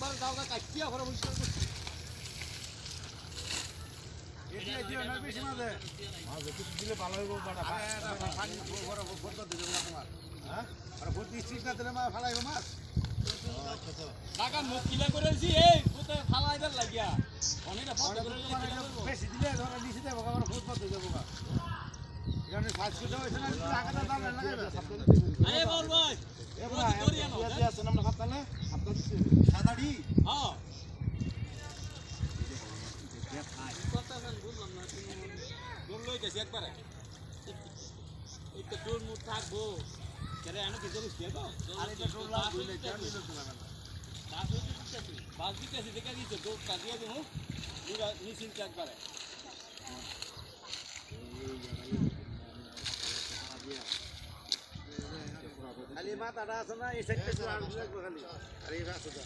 একবার দাও গা কাটিয়া ঘরে পরিষ্কার করছি। দিলে ভালো হইব দিবে হ্যাঁ? ফালাইব মাছ? কাকা মুখ কিলা করেছি এই পুতে ফালাইবার লাগিয়া। অনেকটা ফটো করে বেশি দিলে ধরো নিচে দেবো পথে যাব গা। এখানে সাজ করে হয়েছে না যদি দাম লাগাইবে। একবারে দৌড় মুখ থাকব কেরে আমি কিছু বুঝতে তো আর এটা টোলা দুইলে কেন দিল তোমার বাস দিতেছি দেখে দিচ্ছে দৌড় কাটিয়ে দেবো নিশ্চিন্ত একবারে খালি মাথাটা আছে না এই সাইডটা খালি। আর এই রাস্তাটা